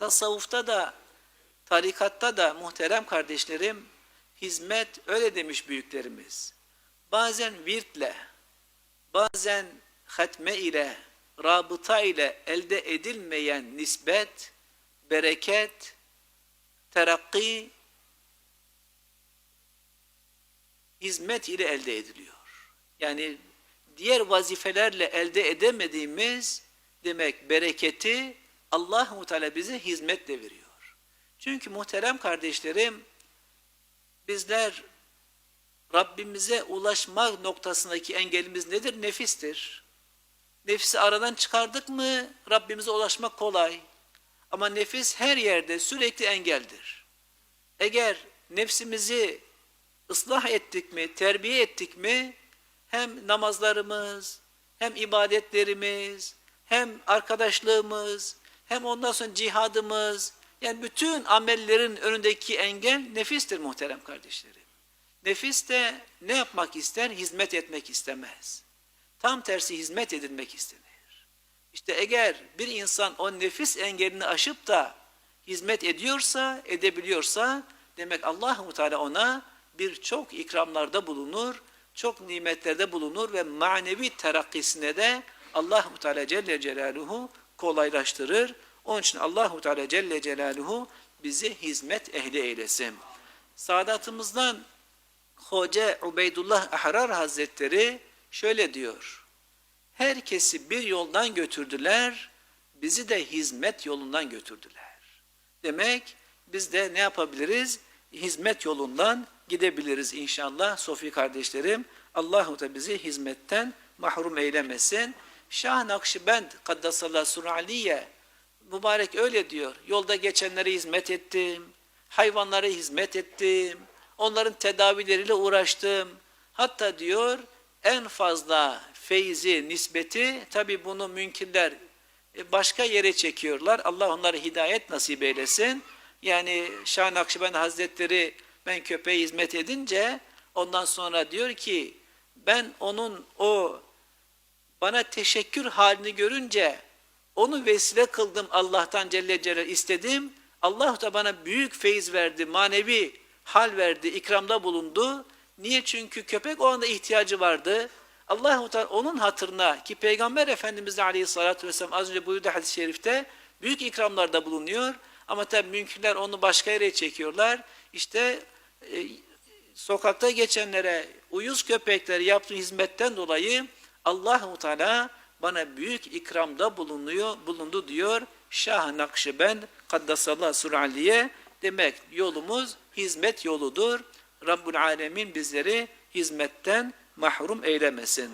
Tasavvufta da, tarikatta da muhterem kardeşlerim, hizmet öyle demiş büyüklerimiz. Bazen virtle, bazen hatme ile, rabıta ile elde edilmeyen nisbet, bereket, terakki, hizmet ile elde ediliyor. Yani diğer vazifelerle elde edemediğimiz demek bereketi Allahu Teala bize hizmetle veriyor. Çünkü muhterem kardeşlerim bizler Rabbimize ulaşmak noktasındaki engelimiz nedir? Nefistir. Nefsi aradan çıkardık mı Rabbimize ulaşmak kolay. Ama nefis her yerde sürekli engeldir. Eğer nefsimizi ıslah ettik mi, terbiye ettik mi hem namazlarımız, hem ibadetlerimiz, hem arkadaşlığımız, hem ondan sonra cihadımız, yani bütün amellerin önündeki engel nefistir muhterem kardeşlerim. Nefis de ne yapmak ister? Hizmet etmek istemez. Tam tersi hizmet edilmek istenir. İşte eğer bir insan o nefis engelini aşıp da hizmet ediyorsa, edebiliyorsa demek Allahu Teala ona birçok ikramlarda bulunur, çok nimetlerde bulunur ve manevi terakkisine de Allahu Teala Celle Celaluhu kolaylaştırır. Onun için Allahu Teala Celle Celaluhu bizi hizmet ehli eylesin. Saadatımızdan Hoca Ubeydullah Ahrar Hazretleri şöyle diyor. Herkesi bir yoldan götürdüler, bizi de hizmet yolundan götürdüler. Demek biz de ne yapabiliriz? Hizmet yolundan gidebiliriz inşallah Sofi kardeşlerim. Allahu da bizi hizmetten mahrum eylemesin. Şah Nakşibend Kaddasallahu Suraliye mübarek öyle diyor. Yolda geçenlere hizmet ettim, hayvanlara hizmet ettim, onların tedavileriyle uğraştım. Hatta diyor en fazla feyzi, nispeti tabi bunu münkirler e, başka yere çekiyorlar. Allah onlara hidayet nasip eylesin. Yani Şah Nakşibend Hazretleri ben köpeğe hizmet edince ondan sonra diyor ki ben onun o bana teşekkür halini görünce onu vesile kıldım Allah'tan Celle Celal istedim. Allah da bana büyük feyiz verdi, manevi hal verdi, ikramda bulundu. Niye? Çünkü köpek o anda ihtiyacı vardı. Allahu Teala onun hatırına ki Peygamber Efendimiz de Aleyhisselatü Vesselam az önce buyurdu hadis-i şerifte büyük ikramlarda bulunuyor. Ama tabi mümkünler onu başka yere çekiyorlar. İşte e, sokakta geçenlere uyuz köpekleri yaptığı hizmetten dolayı Allahu Teala bana büyük ikramda bulunuyor, bulundu diyor Şah Nakşibend Kaddasallahu Suraliye demek yolumuz hizmet yoludur. Rabbul Alemin bizleri hizmetten mahrum eylemesin.